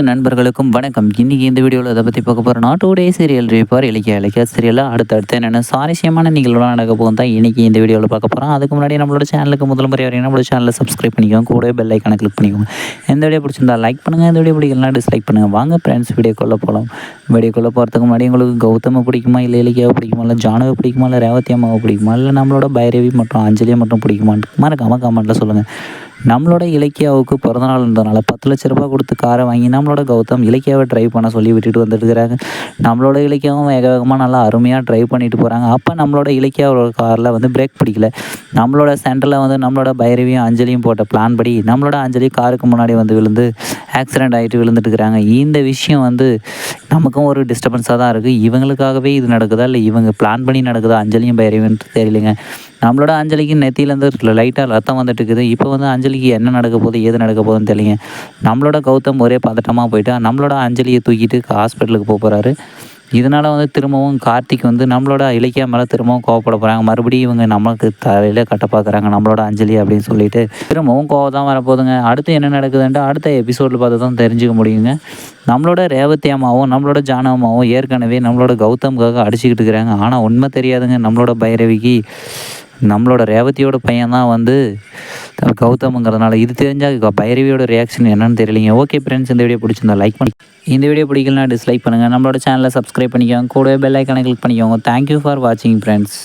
அனைத்து நண்பர்களுக்கும் வணக்கம். இன்றைக்கி இந்த வீடியோவில் அதை பற்றி பார்க்க போகிறோம் டே சீரியல் ரிப்பார் இலக்கிய இலக்கிய சீரியலில் அடுத்தடுத்து என்னென்ன சுவாரஸ்யமான நிகழ்வுலாம் நடக்க போகும் தான் இன்னைக்கு இந்த வீடியோவில் பார்க்க போகிறோம் அதுக்கு முன்னாடி நம்மளோட சேனலுக்கு முதல் முறை வரையும் நம்மளோட சேனலை சப்ஸ்கிரைப் பண்ணிக்கோங்க. கூட பெல் ஐக்கானை கிளிக் பண்ணிக்கோங்க. எந்த வீடியோ பிடிச்சிருந்தா லைக் பண்ணுங்கள் இந்த வீடியோ பிடிக்கலாம் டிஸ்லைக் பண்ணுங்கள் வாங்க ஃப்ரெண்ட்ஸ் வீடியோக்குள்ளே போகலாம் வீடியோக்குள்ளே போகிறதுக்கு முன்னாடி உங்களுக்கு கௌதமை பிடிக்குமா இல்லை இலக்கியாவை பிடிக்குமா இல்லை ஜானவை பிடிக்குமா இல்லை ரேவதி அம்மாவை பிடிக்குமா இல்லை நம்மளோட பைரவி மற்றும் அஞ்சலியை மட்டும் பிடிக்குமான்னு மறக்காமல் கமெண்ட்டில் சொல்லுங்கள் நம்மளோட இலக்கியாவுக்கு பிறந்தநாள் இருந்ததுனால பத்து லட்ச ரூபாய் கொடுத்து காரை வாங்கி நம்மளோட கௌதம் இலக்கியாவை ட்ரைவ் பண்ண சொல்லி விட்டுட்டு வந்துட்டுருக்காங்க நம்மளோட இலக்கியாவும் வேக வேகமாக நல்லா அருமையாக ட்ரைவ் பண்ணிட்டு போகிறாங்க அப்போ நம்மளோட இலக்கியாவோட காரில் வந்து பிரேக் பிடிக்கல. நம்மளோட சென்டரில் வந்து நம்மளோட பைரவியும் அஞ்சலியும் போட்ட பிளான் படி நம்மளோட அஞ்சலி காருக்கு முன்னாடி வந்து விழுந்து ஆக்சிடெண்ட் ஆகிட்டு விழுந்துட்டுருக்குறாங்க. இந்த விஷயம் வந்து நமக்கும் ஒரு டிஸ்டர்பன்ஸாக தான் இருக்குது இவங்களுக்காகவே இது நடக்குதா? இல்லை இவங்க பிளான் பண்ணி நடக்குதா? அஞ்சலியும் பைரவின்னு தெரியலைங்க. நம்மளோட அஞ்சலிக்கு நெத்தியிலேருந்து லைட்டாக ரத்தம் வந்துட்டு இருக்குது இப்போ வந்து அஞ்சலிக்கு என்ன நடக்க போகுது? ஏது நடக்க போகுதுன்னு தெரியலைங்க. நம்மளோட கௌதம் ஒரே பதட்டமாக போயிட்டு நம்மளோட அஞ்சலியை தூக்கிட்டு ஹாஸ்பிட்டலுக்கு போக போகிறாரு இதனால் வந்து திரும்பவும் கார்த்திக் வந்து நம்மளோட இலக்கியா மேலே திரும்பவும் கோவப்பட போகிறாங்க மறுபடியும் இவங்க நம்மளுக்கு தலையில் கட்ட பார்க்குறாங்க நம்மளோட அஞ்சலி அப்படின்னு சொல்லிட்டு திரும்பவும் கோவம் தான் வரப்போகுதுங்க. அடுத்து என்ன நடக்குதுன்ட்டு அடுத்த எபிசோடில் பார்த்து தான் தெரிஞ்சுக்க முடியுங்க. நம்மளோட ரேவதி அம்மாவும் நம்மளோட ஜானவமாவும் ஏற்கனவே நம்மளோட கௌதம்காக அடிச்சுக்கிட்டு இருக்கிறாங்க. ஆனால் உண்மை தெரியாதுங்க. நம்மளோட பைரவிக்கு நம்மளோட ரேவதியோட பையன் தான் வந்து கௌதம்ங்கிறதுனால இது தெரிஞ்சால் பைரவியோட ரியாக்ஷன் என்னன்னு தெரியலீங்க. ஓகே ஃப்ரெண்ட்ஸ் இந்த வீடியோ பிடிச்சிருந்தா லைக் பண்ணி இந்த வீடியோ பிடிக்கலனா டிஸ்லைக் பண்ணுங்கள் நம்மளோட சேனலை சப்ஸ்கிரைப் பண்ணிக்கோங்க. கூடவே பெல் ஐக்கானை கிளிக் பண்ணிக்கோங்க. தேங்க்யூ ஃபார் வாட்சிங் ஃப்ரெண்ட்ஸ்